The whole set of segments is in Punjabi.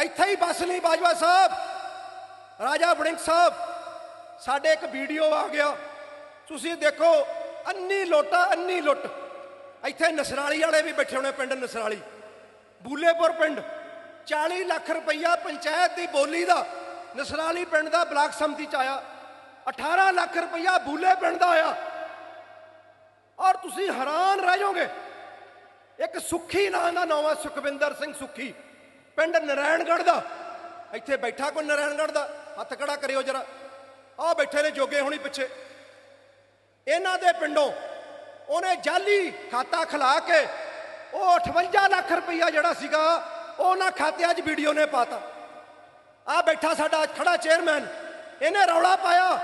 ਇੱਥੇ ਹੀ ਬਸ ਨਹੀਂ ਬਾਜਵਾ ਸਾਹਿਬ। ਰਾਜਾ ਵੜਿੰਗ ਸਾਹਿਬ, ਸਾਡੇ ਇੱਕ ਵੀਡੀਓ ਆ ਗਿਆ। ਤੁਸੀਂ ਦੇਖੋ, ਅੰਨੀ ਲੋਟਾ ਅੰਨੀ ਲੁੱਟ। ਇੱਥੇ ਨਸਰਾਲੀ ਵਾਲੇ ਵੀ ਬੈਠੇ ਹੋਣੇ ਪਿੰਡ ਨਸਰਾਲੀ। ਬੂਲੇਪੁਰ ਪਿੰਡ 40 ਲੱਖ ਰੁਪਈਆ ਪੰਚਾਇਤ ਦੀ ਬੋਲੀ ਦਾ ਨਸਰਾਲੀ ਪਿੰਡ ਦਾ ਬਲਾਕ ਸੰਮਤੀ ਚ ਆਇਆ। 18 ਲੱਖ ਰੁਪਈਆ ਬੂਲੇ ਪਿੰਡ ਦਾ ਆਇਆ। ਔਰ ਤੁਸੀਂ ਹੈਰਾਨ ਰਹਿ ਜਾਓਗੇ। ਇੱਕ ਸੁੱਖੀ ਨਾਂ ਦਾ ਨਾਮ ਹੈ ਸੁਖਵਿੰਦਰ ਸਿੰਘ ਸੁੱਖੀ। ਪਿੰਡ ਨਰੈਣਗੜ੍ਹ ਦਾ। ਇੱਥੇ ਬੈਠਾ ਕੋਈ ਨਰੈਣਗੜ੍ਹ ਦਾ? ਹੱਥ ਖੜਾ ਕਰਿਓ ਜਰਾ। ਆਹ ਬੈਠੇ ਨੇ ਜੋਗੇ ਹੋਣੀ ਪਿੱਛੇ। ਇਹਨਾਂ ਦੇ ਪਿੰਡੋਂ ਉਹਨੇ ਜਾਲੀ ਖਾਤਾ ਖਲਾ ਕੇ ਉਹ 58 ਲੱਖ ਰੁਪਈਆ ਜਿਹੜਾ ਸੀਗਾ, ਉਹ ਉਹਨਾਂ ਖਾਤਿਆਂ 'ਚ ਵੀਡੀਓ ਨੇ ਪਾਤਾ। ਆ ਬੈਠਾ ਸਾਡਾ ਖੜਾ ਚੇਅਰਮੈਨ। ਇਹਨੇ ਰੌਲਾ ਪਾਇਆ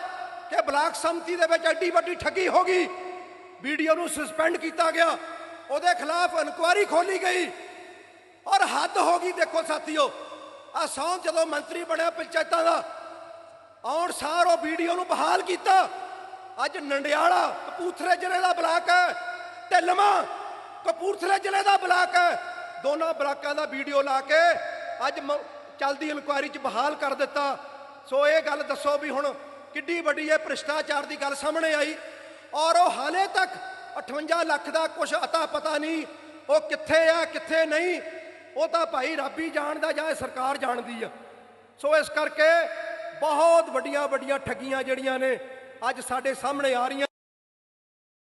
ਕਿ ਬਲਾਕ ਸੰਮਤੀ ਦੇ ਵਿੱਚ ਐਡੀ ਵੱਡੀ ਠੱਗੀ ਹੋ ਗਈ। ਵੀਡੀਓ ਨੂੰ ਸਸਪੈਂਡ ਕੀਤਾ ਗਿਆ। ਉਹਦੇ ਖਿਲਾਫ ਇਨਕੁਆਇਰੀ ਖੋਲੀ ਗਈ। ਹੱਦ ਹੋ ਗਈ, ਦੇਖੋ ਸਾਥੀਓ। ਆ ਸੌਂ ਜਦੋਂ ਮੰਤਰੀ ਬਣਿਆ ਪੰਚਾਇਤਾਂ ਦਾ, ਆਉਣ ਸਾਰ ਉਹ ਵੀਡੀਓ ਨੂੰ ਬਹਾਲ ਕੀਤਾ। ਅੱਜ ਨੰਡਿਆਲਾ, ਕਪੂਰਥਲੇ ਜ਼ਿਲ੍ਹੇ ਦਾ ਬਲਾਕ ਹੈ, ਢਿੱਲਵਾਂ, ਕਪੂਰਥਲੇ ਜ਼ਿਲ੍ਹੇ ਦਾ ਬਲਾਕ ਹੈ। ਦੋਨਾਂ ਬਲਾਕਾਂ ਦਾ ਵੀਡੀਓ ਲਾ ਕੇ ਅੱਜ ਚੱਲਦੀ ਇਨਕੁਆਇਰੀ 'ਚ ਬਹਾਲ ਕਰ ਦਿੱਤਾ। ਸੋ ਇਹ ਗੱਲ ਦੱਸੋ ਵੀ ਹੁਣ ਕਿੱਡੀ ਵੱਡੀ ਇਹ ਭ੍ਰਿਸ਼ਟਾਚਾਰ ਦੀ ਗੱਲ ਸਾਹਮਣੇ ਆਈ। ਔਰ ਉਹ ਹਾਲੇ ਤੱਕ 58 ਲੱਖ ਦਾ ਕੁਝ ਅਤਾ ਪਤਾ ਨਹੀਂ, ਉਹ ਕਿੱਥੇ ਆ, ਕਿੱਥੇ ਨਹੀਂ ਉਹ ਤਾਂ ਭਾਈ ਰੱਬ ਹੀ ਜਾਣਦਾ ਜਾਂ ਸਰਕਾਰ ਜਾਣਦੀ ਆ। ਸੋ ਇਸ ਕਰਕੇ ਬਹੁਤ ਵੱਡੀਆਂ ਵੱਡੀਆਂ ਠੱਗੀਆਂ ਜਿਹੜੀਆਂ ਨੇ ਅੱਜ ਸਾਡੇ ਸਾਹਮਣੇ ਆ ਰਹੀਆਂ